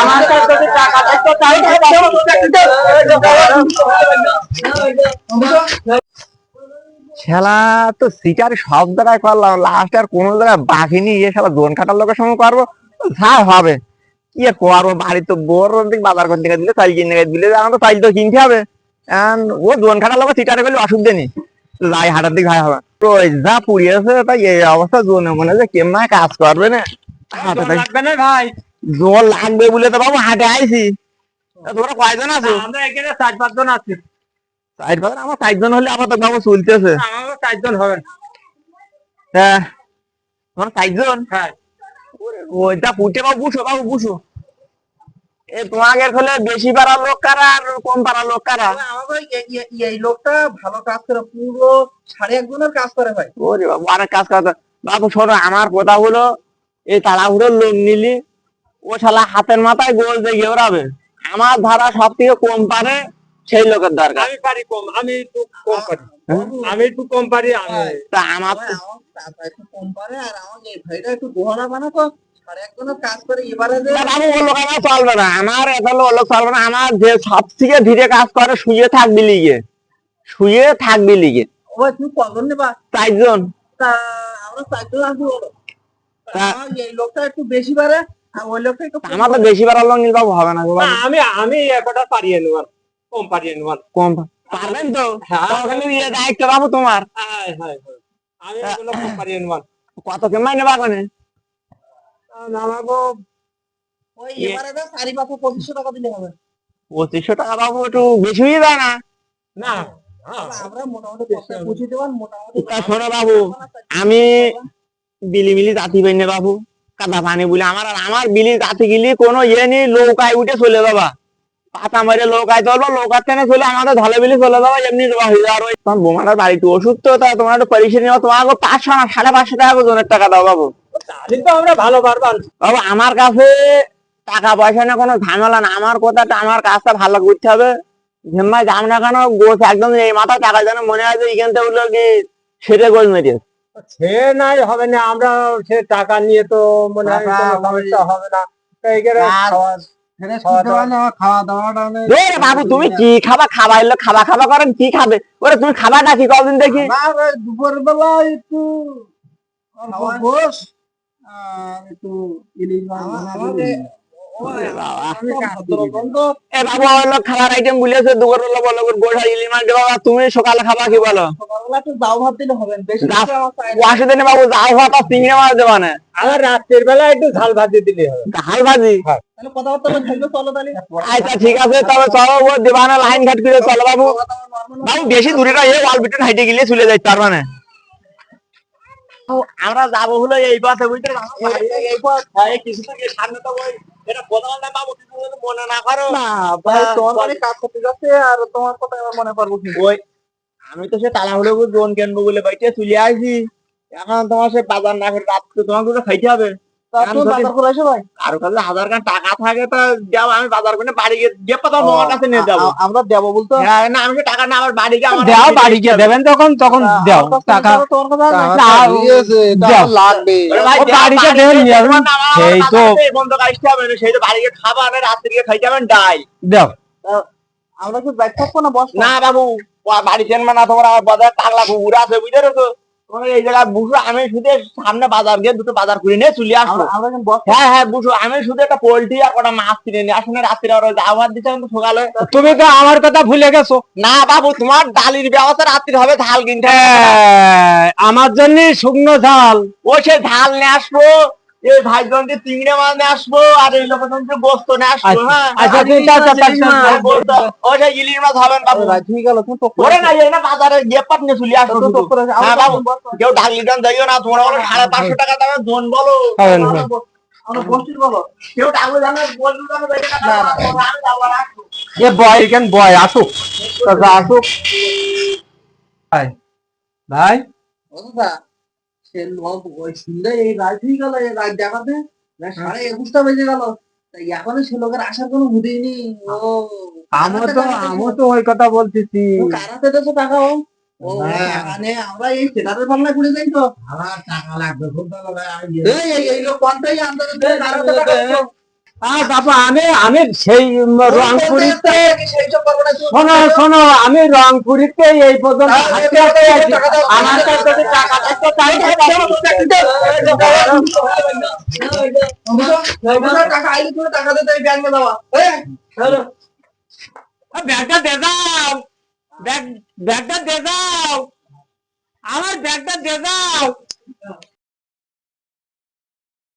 আমার কাছে টাকা থাকতো তাহলে খেলা তো সিটার সব জায়গায় করলাম। লাস্ট আর কোন জায়গায় বাকি নিয়ে এ শালা দোন কাটার লোকের সঙ্গে করব? যা হবে। কি আর করব? বাড়ি তো বোর দিক বাজার করতে দিলে চাল কিনে দিলে এখন তো চাল তো কিনতে হবে। ও দোন কাটার লোক সিটারে গেলে অসুবিধা নেই। যাই হাটার দিক ভাই হবে। তো যা পুড়িয়েছে তাই এই অবস্থা। জোনে মনে যে কেমন কাজ করবে না? তাই লাগবে না ভাই। জোর লাগবে বলে তো বাবু হাটে আইছি। তোমরা কয়জন আছো? আমরা এখানে চার পাঁচজন আছি। সাইড বাজার আমার চারজন হলে আবার তো বাবু চলতেছে। আমারও চারজন হবেন হ্যাঁ। তোমার চারজন? হ্যাঁ। ওইটা পুটে বাবু বুঝো বাবু বুঝো এ তোমাদের হলে বেশি পাড়ার লোক কারা আর কম পাড়ার লোক কারা? এই- লোকটা ভালো কাজ করে পুরো সাড়ে একজনের কাজ করে ভাই। ওরে বাবু অনেক কাজ করতে বাবু শোনো আমার কথা হলো এই তাড়াহুড়োর লোক নিলি। ও শালা হাতের মাথায় গোল দিয়ে ওড়াবে আমার ধারা সব থেকে কম পারে সেই লোকের দরকার। আমি পারি কম আমি একটু কম পারি। হ্যাঁ? আমি একটু কম পারি আমি তা আমার একটু কম পারে আর আমাকে ভাইটা একটু চলবে না। আমার এটা লোক চলবে না। আমার যে সব থেকে ধীরে কাজ করে শুয়ে থাকবি লিগে। শুয়ে থাকবি লিগে। চারজন। তা আমরা চারজন এই লোকটা একটু বেশি ওই লোকটা একটু আমার তো বেশি বার লোক নিলে বাবু হবে না। আমি আমি একটা পারিয়ে নেবার কম পারিয়ে নেবার কম। পারবেন তো? হ্যাঁ। দায়িত্ব বাবু তোমার। হ্যাঁ হ্যাঁ হ্যাঁ। আমি এগুলো কম পারিয়ে নেবার কত কেমন নেবা আমাকে ওই এবারে পাঁচশো পঁচিশশো টাকা দিলে হবে। পঁচিশশো টাকা বাবু একটু বেশি হয়ে যায় না। না হ্যাঁ, আমরা মোটামুটি মোটামুটি তা শোনো বাবু আমি বিলিমিলি জাতি পাই না বাবু কাদা পানি বলে। আমার আর আমার বিলি জাতি গিলি কোনো ইয়ে নেই নৌকায় উঠে চলে যাবা। পাতা মারে নৌকায় চলবো নৌকার থেকে চলে আমাদের ঢালে বিলি চলে যাবা এমনি দেওয়া হয়ে যাওয়ার ওই তোমার বোমাটার বাড়িতে ওষুধ তো তা তোমার একটু পরীক্ষা নিও তোমাকে পাঁচশো না সাড়ে পাঁচশো টাকা ওজনের টাকা দাও বাবু। তো আমরা ভালো পারবান বাবু আমার কাছে টাকা পয়সা না কোনো ঝামেলা না আমার কথাটা আমার কাজটা ভালো করতে হবে। ঝেম্মাই যাম না কেন গোছ একদম এই মাথা টাকা যেন মনে হয় যে এখান থেকে উঠল কি সেটা গোছ মেরিয়েছে সে নাই হবে না আমরা সে টাকা নিয়ে তো মনে হয় টাকা কোনো সমস্যা হবে না। বাবু তুমি কি খাবা? খাবা এলো খাবা খাবা করেন কি খাবে? ওরে তুমি খাবাটা কি কদিন দেখি? আমার ওই দুপুরবেলা একটু অল্প একটু ইলিশ মাছ আমাকে ওরে বাবা। আমি ভদ্ররকম তো এ বাবু খাবার আইটেম বলেছে দুপুর বলো গোড়া ইলি মাছ তুমি সকালে খাবা কি বলো? সকালবেলা ভাত দিলে হবে বেশি জাউ- কিছু আমার চাই না। ওয়াশে দিনে বাবু যাও ভাত আর চিংড়ি মাছ দেবা না। আমার রাত্রের বেলা একটু ঝাল ভাজি দিলে হবে। হাল ভাজি? তাহলে আচ্ছা ঠিক আছে তবে চলো ও দেবানা লাইন ঘাট করে চলো বাবু। বাবু বেশি দূরে না এই ওয়াল বিটন হাইটে গেলে চলে যাই তার মানে আমরা যাব হলো এই পথে বুঝতে এই- পথ। হ্যাঁ, কিছু থেকে সামনে তো ওই এটা বদল না বাবু কিছু মনে না করো। না ভাই হ্যাঁ, তোমার কাজ করতে যাচ্ছে আর তোমার কথা আমার মনে পড়ব ওই আমি তো সে তাড়াহুড়ো হলে জোন কিনবো বলে বাইটে চলে আসি। এখন তোমার সে বাজার না করে তোমাকে খাইতে হবে। আমরা দেবো বলতো? হ্যাঁ না আমি টাকা না আমার বাড়ি গিয়ে গিয়ে দেবেন তখন তখন দাও। টাকা লাগবে। বাড়িতে দেবেন সেই তো। বন্ধ কাজটা হবে সেই তো বাড়ি গিয়ে খাবা না রাত্রে গিয়ে খাইতে হবেন ডাই দাও। আমরা কি ব্যাগ থাকব না বস না বাবু বাড়ি চেনবে না তোমার আমার বাজার টাকলা কুকুর আছে বুঝতে এই আমি শুধু সামনে বাজার গিয়ে দুটো বাজার করে নিয়ে চলে আসব। হ্যাঁ হ্যাঁ বুঝো আমি শুধু একটা পোল্ট্রি আর কটা মাছ কিনে নিয়ে আসলে রাত্রি আর আবার দিচ্ছে কিন্তু সকালে। তুমি তো আমার কথা ভুলে গেছো। না বাবু তোমার ডালির ব্যবস্থা রাত্রি হবে ঝাল কিনতে আমার জন্য শুকনো ঝাল। ও সে ঝাল নিয়ে আসব। এই ভাই জনকে চিংড়ি মাছ নিয়ে আসব আর এই গোস্ত নিয়ে আসব হ্যাঁ আচ্ছা ঠিক আছে ইলিশ মাছ, তা- ইলিশ হবেন বাবু ভাই ঠিক গেল তুমি টক ওরে না এই না বাজারে গিয়ে পাট নিয়ে চলে আসব শুধু। হ্যাঁ বাবু কেউ ডালি টান দিও না তোমরা বলো সাড়ে পাঁচশো টাকা দামে বলো। বলো কেউ জানো বলব জানো বেশি টাকা দাও না, তোমরা আমি যাব আর আসব। এ বয় আসুক আসুক ভাই ভাই ওই শুনলে এই রাত হয়ে গেল এই রাত দেখাতে। সাড়ে একুশটা বেজে গেল। এখনও সে লোকের আসার কোনো হুদেই নেই। ও আমার তো আমি তো ওই কথা বলতেছি। কারাতে দেশে টাকা ও। হ্যাঁ। মানে আমরা এই সেটারের পাল্লা ঘুরে যাই তো। আমার টাকা লাগবে খুব ভালো এই লোক কোনটাই আন্দাজ আহ বাবা আমি আমি সেই রংপুরিতে শোনো শোনো আমি রংপুরিতে এই পর্যন্ত হ্যাঁ। আমার কাছে যদি টাকা থাকতো তাহলে টাকা আইলে তুমি টাকা দিতে ব্যাংকে দেওয়া ব্যাগটা দে দাও ব্যাগ ব্যাগটা দে দাও আমার ব্যাগটা দে দাও